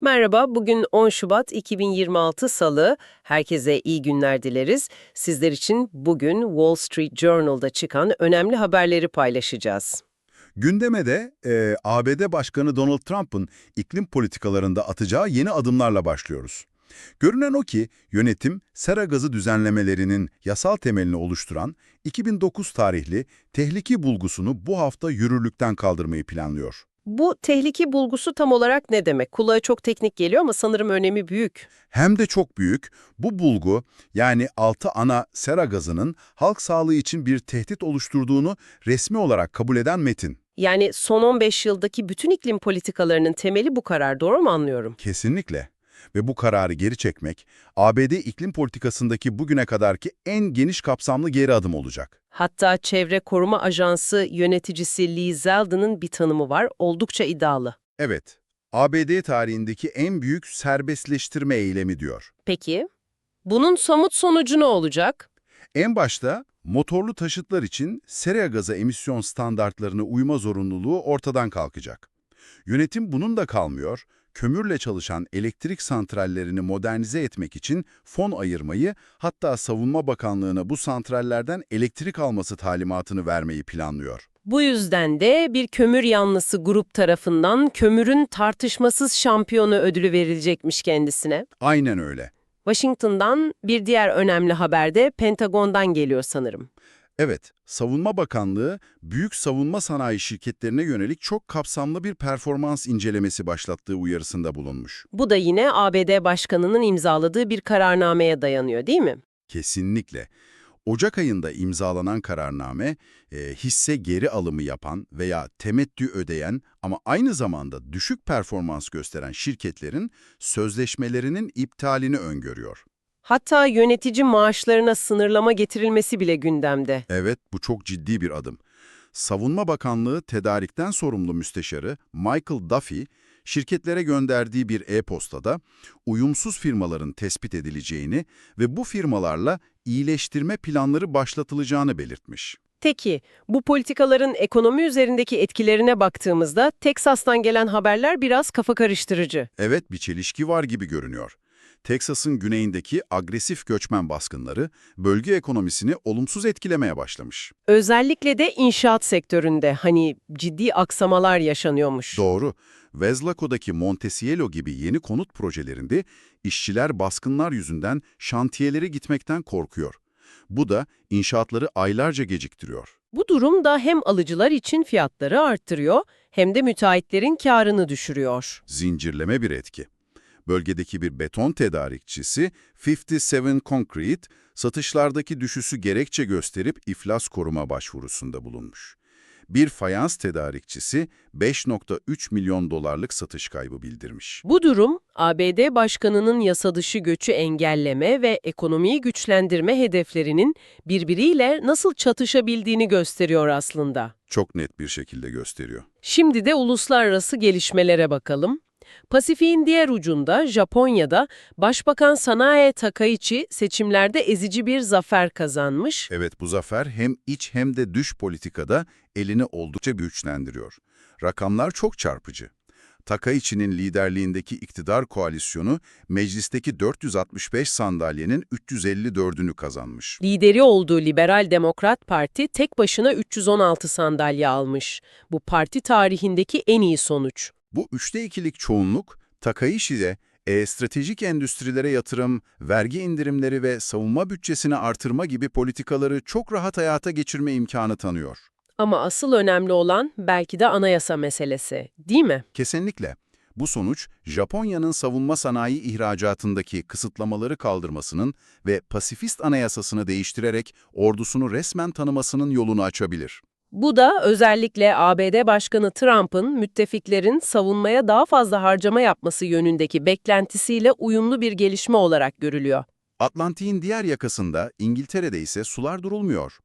Merhaba, bugün 10 Şubat 2026 Salı. Herkese iyi günler dileriz. Sizler için bugün Wall Street Journal'da çıkan önemli haberleri paylaşacağız. Gündeme de e, ABD Başkanı Donald Trump'ın iklim politikalarında atacağı yeni adımlarla başlıyoruz. Görünen o ki yönetim sera gazı düzenlemelerinin yasal temelini oluşturan 2009 tarihli tehlike bulgusunu bu hafta yürürlükten kaldırmayı planlıyor. Bu tehlike bulgusu tam olarak ne demek? Kulağa çok teknik geliyor ama sanırım önemi büyük. Hem de çok büyük, bu bulgu yani 6 ana sera gazının halk sağlığı için bir tehdit oluşturduğunu resmi olarak kabul eden metin. Yani son 15 yıldaki bütün iklim politikalarının temeli bu karar, doğru mu anlıyorum? Kesinlikle. Ve bu kararı geri çekmek, ABD iklim politikasındaki bugüne kadarki en geniş kapsamlı geri adım olacak. Hatta Çevre Koruma Ajansı yöneticisi Lee Zeldin'in bir tanımı var, oldukça iddialı. Evet, ABD tarihindeki en büyük serbestleştirme eylemi diyor. Peki, bunun somut sonucu ne olacak? En başta motorlu taşıtlar için sera gazı emisyon standartlarına uyma zorunluluğu ortadan kalkacak. Yönetim bunun da kalmıyor, kömürle çalışan elektrik santrallerini modernize etmek için fon ayırmayı, hatta Savunma Bakanlığı'na bu santrallerden elektrik alması talimatını vermeyi planlıyor. Bu yüzden de bir kömür yanlısı grup tarafından kömürün tartışmasız şampiyonu ödülü verilecekmiş kendisine. Aynen öyle. Washington'dan bir diğer önemli haber de Pentagon'dan geliyor sanırım. Evet, Savunma Bakanlığı, büyük savunma sanayi şirketlerine yönelik çok kapsamlı bir performans incelemesi başlattığı uyarısında bulunmuş. Bu da yine ABD Başkanı'nın imzaladığı bir kararnameye dayanıyor değil mi? Kesinlikle. Ocak ayında imzalanan kararname, e, hisse geri alımı yapan veya temettü ödeyen ama aynı zamanda düşük performans gösteren şirketlerin sözleşmelerinin iptalini öngörüyor. Hatta yönetici maaşlarına sınırlama getirilmesi bile gündemde. Evet, bu çok ciddi bir adım. Savunma Bakanlığı tedarikten sorumlu müsteşarı Michael Duffy, şirketlere gönderdiği bir e-postada uyumsuz firmaların tespit edileceğini ve bu firmalarla iyileştirme planları başlatılacağını belirtmiş. Peki, bu politikaların ekonomi üzerindeki etkilerine baktığımızda Teksas'tan gelen haberler biraz kafa karıştırıcı. Evet, bir çelişki var gibi görünüyor. Teksas'ın güneyindeki agresif göçmen baskınları bölge ekonomisini olumsuz etkilemeye başlamış. Özellikle de inşaat sektöründe hani ciddi aksamalar yaşanıyormuş. Doğru. Vezlaco'daki Montecielo gibi yeni konut projelerinde işçiler baskınlar yüzünden şantiyelere gitmekten korkuyor. Bu da inşaatları aylarca geciktiriyor. Bu durum da hem alıcılar için fiyatları arttırıyor hem de müteahhitlerin karını düşürüyor. Zincirleme bir etki. Bölgedeki bir beton tedarikçisi 57 Concrete, satışlardaki düşüşü gerekçe gösterip iflas koruma başvurusunda bulunmuş. Bir fayans tedarikçisi 5.3 milyon dolarlık satış kaybı bildirmiş. Bu durum ABD Başkanı'nın yasa dışı göçü engelleme ve ekonomiyi güçlendirme hedeflerinin birbiriyle nasıl çatışabildiğini gösteriyor aslında. Çok net bir şekilde gösteriyor. Şimdi de uluslararası gelişmelere bakalım. Pasifik'in diğer ucunda Japonya'da Başbakan Sanae Takaichi seçimlerde ezici bir zafer kazanmış. Evet bu zafer hem iç hem de dış politikada elini oldukça güçlendiriyor. Rakamlar çok çarpıcı. Takaichi'nin liderliğindeki iktidar koalisyonu meclisteki 465 sandalyenin 354'ünü kazanmış. Lideri olduğu Liberal Demokrat Parti tek başına 316 sandalye almış. Bu parti tarihindeki en iyi sonuç. Bu üçte ikilik çoğunluk Takaishi'de e, stratejik endüstrilere yatırım, vergi indirimleri ve savunma bütçesini artırma gibi politikaları çok rahat hayata geçirme imkanı tanıyor. Ama asıl önemli olan belki de anayasa meselesi, değil mi? Kesinlikle. Bu sonuç, Japonya'nın savunma sanayi ihracatındaki kısıtlamaları kaldırmasının ve pasifist anayasasını değiştirerek ordusunu resmen tanımasının yolunu açabilir. Bu da özellikle ABD Başkanı Trump'ın müttefiklerin savunmaya daha fazla harcama yapması yönündeki beklentisiyle uyumlu bir gelişme olarak görülüyor. Atlantik'in diğer yakasında, İngiltere'de ise sular durulmuyor.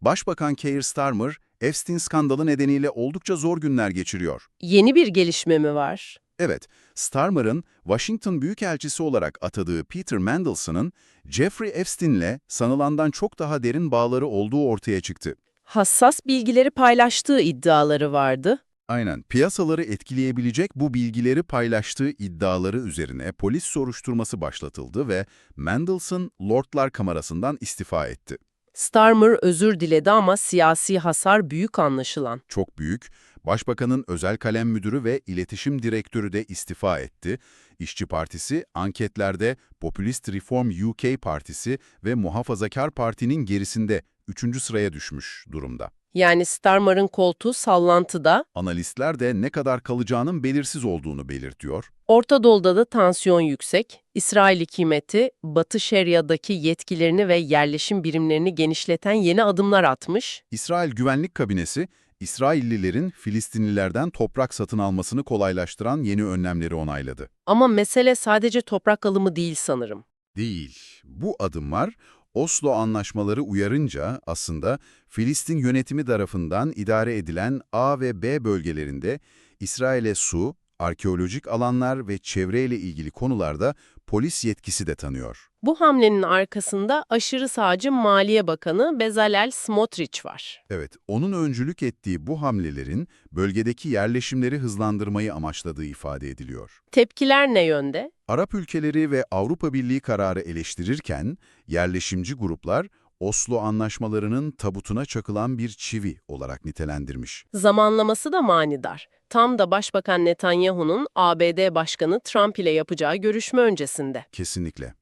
Başbakan Keir Starmer, Epstein skandalı nedeniyle oldukça zor günler geçiriyor. Yeni bir gelişme mi var? Evet, Starmer'ın Washington Büyükelçisi olarak atadığı Peter Mandelson'ın Jeffrey Epstein'le sanılandan çok daha derin bağları olduğu ortaya çıktı. Hassas bilgileri paylaştığı iddiaları vardı. Aynen. Piyasaları etkileyebilecek bu bilgileri paylaştığı iddiaları üzerine polis soruşturması başlatıldı ve Mendelssohn Lordlar Kamerası'ndan istifa etti. Starmer özür diledi ama siyasi hasar büyük anlaşılan. Çok büyük. Başbakanın özel kalem müdürü ve iletişim direktörü de istifa etti. İşçi Partisi anketlerde Popülist Reform UK Partisi ve Muhafazakar Parti'nin gerisinde 3. sıraya düşmüş durumda. Yani Starmer'ın koltuğu sallantıda, Analistler de ne kadar kalacağının belirsiz olduğunu belirtiyor. Orta Doğu'da da tansiyon yüksek. İsrail hükümeti Batı Şeria'daki yetkilerini ve yerleşim birimlerini genişleten yeni adımlar atmış. İsrail Güvenlik Kabinesi, İsraillilerin Filistinlilerden toprak satın almasını kolaylaştıran yeni önlemleri onayladı. Ama mesele sadece toprak alımı değil sanırım. Değil. Bu adımlar Oslo anlaşmaları uyarınca aslında Filistin yönetimi tarafından idare edilen A ve B bölgelerinde İsrail'e su, arkeolojik alanlar ve çevreyle ilgili konularda polis yetkisi de tanıyor. Bu hamlenin arkasında aşırı sağcı Maliye Bakanı Bezalel Smotrich var. Evet, onun öncülük ettiği bu hamlelerin bölgedeki yerleşimleri hızlandırmayı amaçladığı ifade ediliyor. Tepkiler ne yönde? Arap ülkeleri ve Avrupa Birliği kararı eleştirirken yerleşimci gruplar Oslo anlaşmalarının tabutuna çakılan bir çivi olarak nitelendirmiş. Zamanlaması da manidar. Tam da Başbakan Netanyahu'nun ABD Başkanı Trump ile yapacağı görüşme öncesinde. Kesinlikle.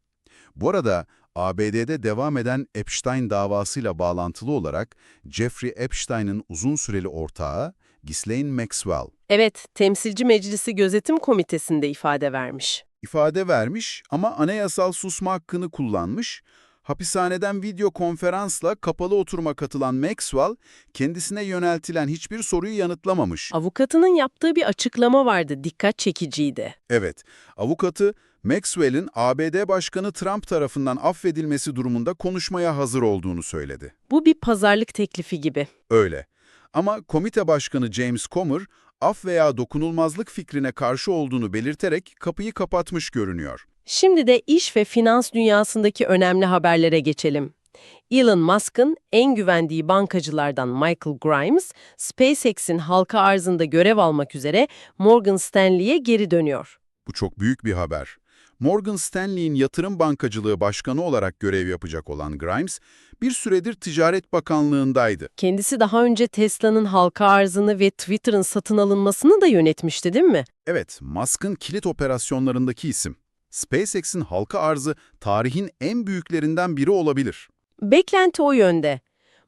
Bu arada ABD'de devam eden Epstein davasıyla bağlantılı olarak Jeffrey Epstein'ın uzun süreli ortağı Ghislaine Maxwell Evet, Temsilci Meclisi Gözetim Komitesi'nde ifade vermiş. İfade vermiş ama anayasal susma hakkını kullanmış. Hapishaneden video konferansla kapalı oturuma katılan Maxwell, kendisine yöneltilen hiçbir soruyu yanıtlamamış. Avukatının yaptığı bir açıklama vardı, dikkat çekiciydi. Evet, avukatı Maxwell'in ABD Başkanı Trump tarafından affedilmesi durumunda konuşmaya hazır olduğunu söyledi. Bu bir pazarlık teklifi gibi. Öyle. Ama komite başkanı James Comer, af veya dokunulmazlık fikrine karşı olduğunu belirterek kapıyı kapatmış görünüyor. Şimdi de iş ve finans dünyasındaki önemli haberlere geçelim. Elon Musk'ın en güvendiği bankacılardan Michael Grimes, SpaceX'in halka arzında görev almak üzere Morgan Stanley'e geri dönüyor. Bu çok büyük bir haber. Morgan Stanley'in yatırım bankacılığı başkanı olarak görev yapacak olan Grimes, bir süredir Ticaret Bakanlığındaydı. Kendisi daha önce Tesla'nın halka arzını ve Twitter'ın satın alınmasını da yönetmişti değil mi? Evet, Musk'ın kilit operasyonlarındaki isim. SpaceX'in halka arzı tarihin en büyüklerinden biri olabilir. Beklenti o yönde.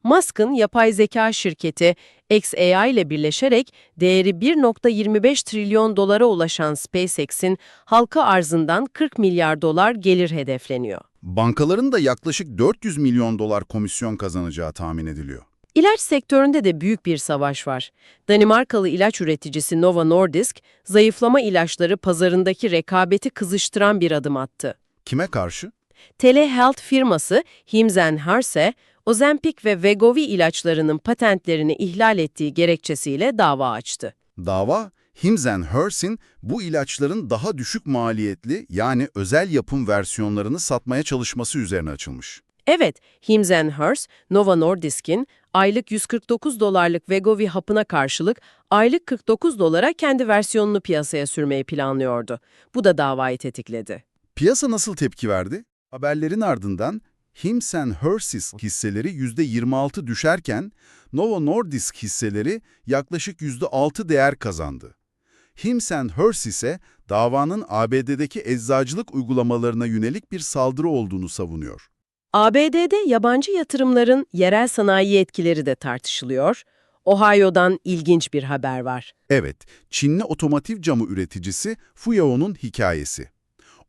Musk'ın yapay zeka şirketi XAI ile birleşerek değeri 1.25 trilyon dolara ulaşan SpaceX'in halka arzından 40 milyar dolar gelir hedefleniyor. Bankaların da yaklaşık 400 milyon dolar komisyon kazanacağı tahmin ediliyor. İlaç sektöründe de büyük bir savaş var. Danimarkalı ilaç üreticisi Novo Nordisk, zayıflama ilaçları pazarındaki rekabeti kızıştıran bir adım attı. Kime karşı? Telehealth firması Hims Hers'e, Ozempic ve Wegovy ilaçlarının patentlerini ihlal ettiği gerekçesiyle dava açtı. Dava, Hims Hers'in bu ilaçların daha düşük maliyetli yani özel yapım versiyonlarını satmaya çalışması üzerine açılmış. Evet, Hims Hers, Novo Nordisk'in aylık 149 dolarlık Wegovy hapına karşılık aylık 49 dolara kendi versiyonunu piyasaya sürmeyi planlıyordu. Bu da davayı tetikledi. Piyasa nasıl tepki verdi? Haberlerin ardından Hims Hers's hisseleri %26 düşerken Novo Nordisk hisseleri yaklaşık %6 değer kazandı. Hims Hers ise davanın ABD'deki eczacılık uygulamalarına yönelik bir saldırı olduğunu savunuyor. ABD'de yabancı yatırımların yerel sanayi etkileri de tartışılıyor. Ohio'dan ilginç bir haber var. Evet, Çinli otomotiv camı üreticisi Fuyao'nun hikayesi.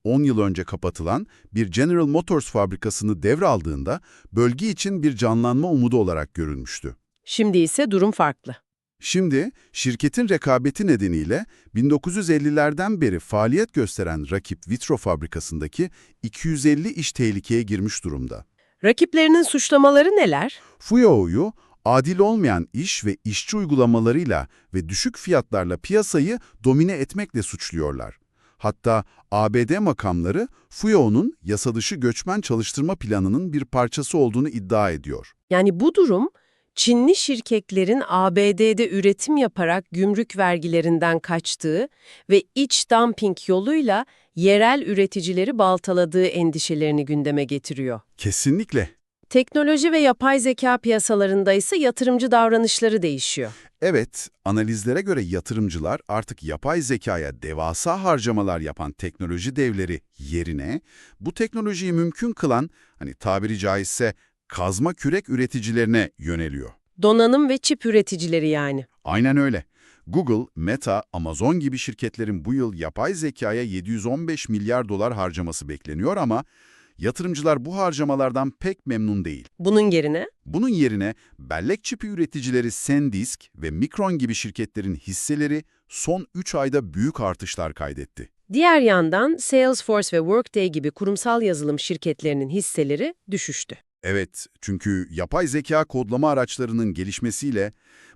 10 yıl önce kapatılan bir General Motors fabrikasını devraldığında bölge için bir canlanma umudu olarak görülmüştü. Şimdi ise durum farklı. Şimdi şirketin rekabeti nedeniyle 1950'lerden beri faaliyet gösteren rakip Vitro fabrikasındaki 250 iş tehlikeye girmiş durumda. Rakiplerinin suçlamaları neler? Fuyao'yu adil olmayan iş ve işçi uygulamalarıyla ve düşük fiyatlarla piyasayı domine etmekle suçluyorlar. Hatta ABD makamları Fuyao'nun yasadışı göçmen çalıştırma planının bir parçası olduğunu iddia ediyor. Yani bu durum Çinli şirketlerin ABD'de üretim yaparak gümrük vergilerinden kaçtığı ve iç dumping yoluyla yerel üreticileri baltaladığı endişelerini gündeme getiriyor. Kesinlikle. Teknoloji ve yapay zeka piyasalarında ise yatırımcı davranışları değişiyor. Evet, analizlere göre yatırımcılar artık yapay zekaya devasa harcamalar yapan teknoloji devleri yerine bu teknolojiyi mümkün kılan, hani tabiri caizse kazma kürek üreticilerine yöneliyor. Donanım ve çip üreticileri yani. Aynen öyle. Google, Meta, Amazon gibi şirketlerin bu yıl yapay zekaya 715 milyar dolar harcaması bekleniyor ama yatırımcılar bu harcamalardan pek memnun değil. Bunun yerine Bunun yerine bellek çipi üreticileri SanDisk ve Micron gibi şirketlerin hisseleri son 3 ayda büyük artışlar kaydetti. diğer yandan Salesforce ve Workday gibi kurumsal yazılım şirketlerinin hisseleri düşüştü. Evet, çünkü yapay zeka kodlama araçlarının gelişmesiyle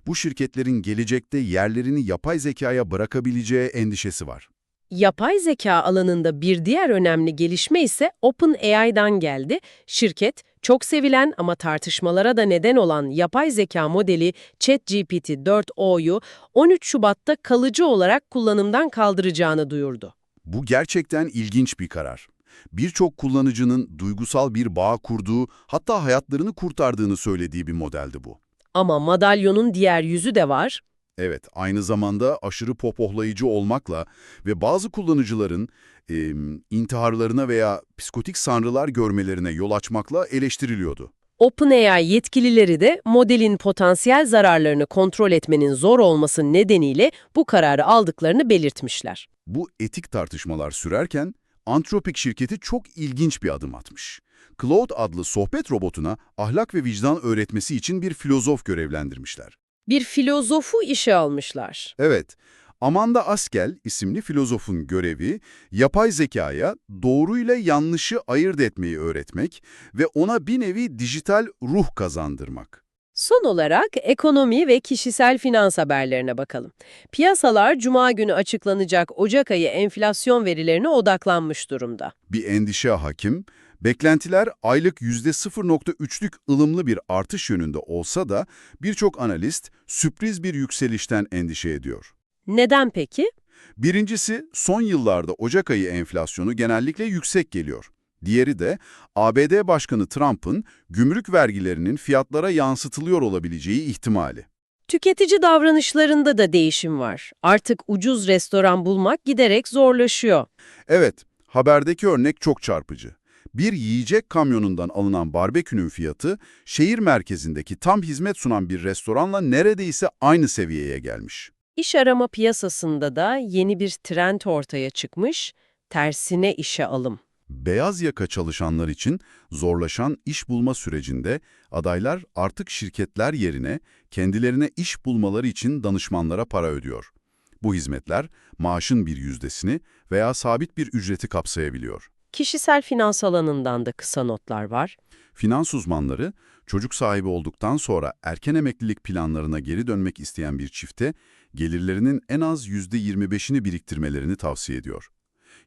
bu şirketlerin gelecekte yerlerini yapay zekaya bırakabileceği endişesi var. Yapay zeka alanında bir diğer önemli gelişme ise OpenAI'dan geldi. Şirket, çok sevilen ama tartışmalara da neden olan yapay zeka modeli ChatGPT 4o'yu 13 Şubat'ta kalıcı olarak kullanımdan kaldıracağını duyurdu. Bu gerçekten ilginç bir karar. Birçok kullanıcının duygusal bir bağ kurduğu, hatta hayatlarını kurtardığını söylediği bir modeldi bu. Ama madalyonun diğer yüzü de var. Evet, aynı zamanda aşırı popohlayıcı olmakla ve bazı kullanıcıların e, intiharlarına veya psikotik sanrılar görmelerine yol açmakla eleştiriliyordu. OpenAI yetkilileri de modelin potansiyel zararlarını kontrol etmenin zor olması nedeniyle bu kararı aldıklarını belirtmişler. Bu etik tartışmalar sürerken Anthropic şirketi çok ilginç bir adım atmış. Claude adlı sohbet robotuna ahlak ve vicdan öğretmesi için bir filozof görevlendirmişler. Bir filozofu işe almışlar. Evet, Amanda Askel isimli filozofun görevi, yapay zekaya doğruyla yanlışı ayırt etmeyi öğretmek ve ona bir nevi dijital ruh kazandırmak. Son olarak ekonomi ve kişisel finans haberlerine bakalım. Piyasalar Cuma günü açıklanacak Ocak ayı enflasyon verilerine odaklanmış durumda. Bir endişe hakim, beklentiler aylık %0.3'lük ılımlı bir artış yönünde olsa da birçok analist sürpriz bir yükselişten endişe ediyor. Neden peki? Birincisi, son yıllarda Ocak ayı enflasyonu genellikle yüksek geliyor. Diğeri de ABD Başkanı Trump'ın gümrük vergilerinin fiyatlara yansıtılıyor olabileceği ihtimali. Tüketici davranışlarında da değişim var. Artık ucuz restoran bulmak giderek zorlaşıyor. Evet, haberdeki örnek çok çarpıcı. Bir yiyecek kamyonundan alınan barbekünün fiyatı, şehir merkezindeki tam hizmet sunan bir restoranla neredeyse aynı seviyeye gelmiş. İş arama piyasasında da yeni bir trend ortaya çıkmış, tersine işe alım. Beyaz yaka çalışanlar için zorlaşan iş bulma sürecinde adaylar artık şirketler yerine kendilerine iş bulmaları için danışmanlara para ödüyor. Bu hizmetler maaşın bir yüzdesini veya sabit bir ücreti kapsayabiliyor. Kişisel finans alanından da kısa notlar var. Finans uzmanları çocuk sahibi olduktan sonra erken emeklilik planlarına geri dönmek isteyen bir çifte gelirlerinin en az %25'ini biriktirmelerini tavsiye ediyor.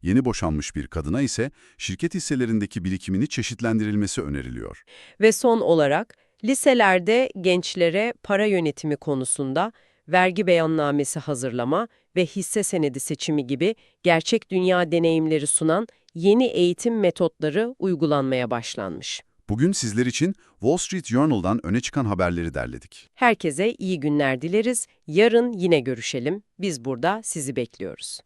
Yeni boşanmış bir kadına ise şirket hisselerindeki birikimini çeşitlendirilmesi öneriliyor. Ve son olarak liselerde gençlere para yönetimi konusunda vergi beyannamesi hazırlama ve hisse senedi seçimi gibi gerçek dünya deneyimleri sunan yeni eğitim metotları uygulanmaya başlanmış. Bugün sizler için Wall Street Journal'dan öne çıkan haberleri derledik. Herkese iyi günler dileriz. Yarın yine görüşelim. Biz burada sizi bekliyoruz.